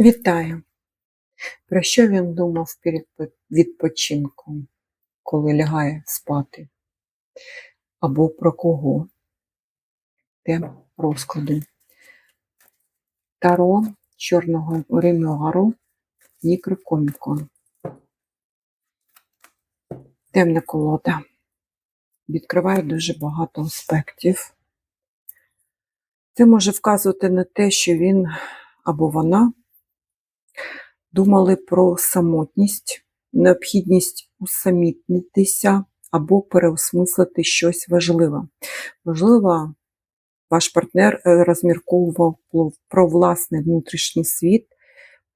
Вітаю! Про що він думав перед відпочинком, коли лягає спати? Або про кого? Тем розкладу. Таро чорного ремюару Нікрокомікон. Темна колода. Відкриває дуже багато аспектів. Це може вказувати на те, що він або вона думали про самотність, необхідність усамітнитися або переосмислити щось важливе. Можливо, ваш партнер е, розмірковував про- власний внутрішній світ,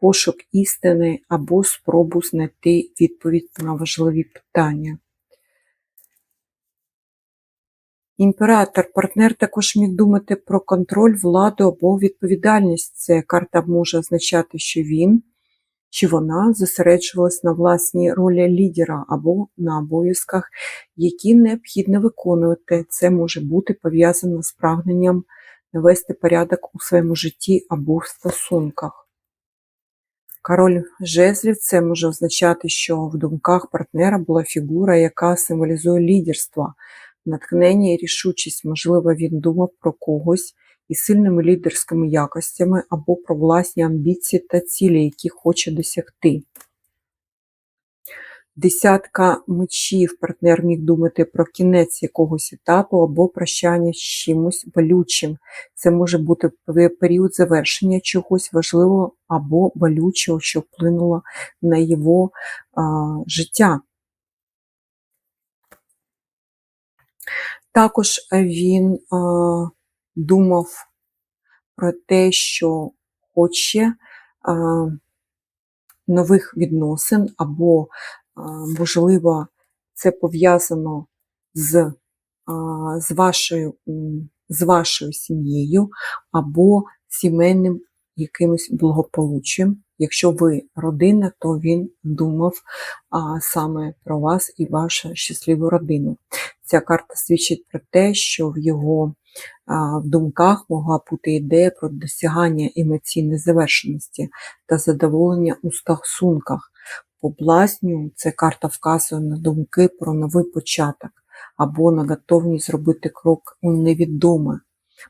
пошук істини або спробу знайти відповідь на важливі питання. Імператор, партнер також міг думати про контроль, владу або відповідальність. Ця карта може означати, що він чи вона зосереджувалась на власній ролі лідера або на обов'язках, які необхідно виконувати. Це може бути пов'язано з прагненням навести порядок у своєму житті або в стосунках. Король жезлів це може означати, що в думках партнера була фігура, яка символізує лідерство, натхнення і рішучість. Можливо, він думав про когось із сильними лідерськими якостями або про власні амбіції та цілі, які хоче досягти. Десятка мечів партнер міг думати про кінець якогось етапу або прощання з чимось болючим. Це може бути період завершення чогось важливого або болючого, що вплинуло на його а, життя. Також він а, думав про те, що хоче нових відносин, або, можливо, це пов'язано з, з, вашою, з вашою сім'єю, або сімейним якимось благополуччям. Якщо ви родина, то він думав а, саме про вас і вашу щасливу родину. Ця карта свідчить про те, що в його в думках могла бути ідея про досягання емоційної завершеності та задоволення у стосунках. По блазню ця карта вказує на думки про новий початок або на готовність зробити крок у невідоме.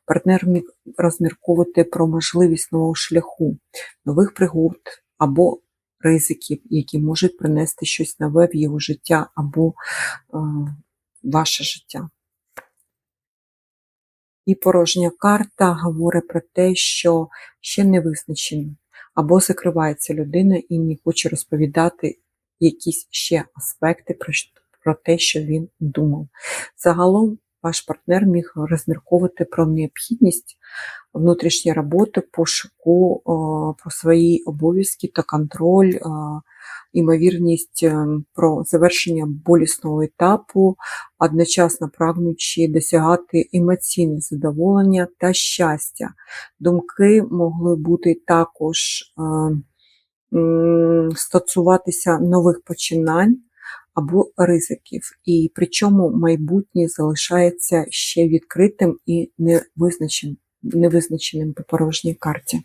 Партнер міг розмірковувати про можливість нового шляху, нових пригод або ризиків, які можуть принести щось нове в його життя або е, ваше життя. І порожня карта говорить про те, що ще не визначено, або закривається людина і не хоче розповідати якісь ще аспекти про, те, що він думав. Загалом ваш партнер міг розмірковувати про необхідність внутрішньої роботи, пошуку, про свої обов'язки та контроль, імовірність е, про завершення болісного етапу, одночасно прагнучи досягати емоційне задоволення та щастя. Думки могли бути також е, стосуватися нових починань або ризиків, і причому майбутнє залишається ще відкритим і невизначеним, невизначеним по порожній карті.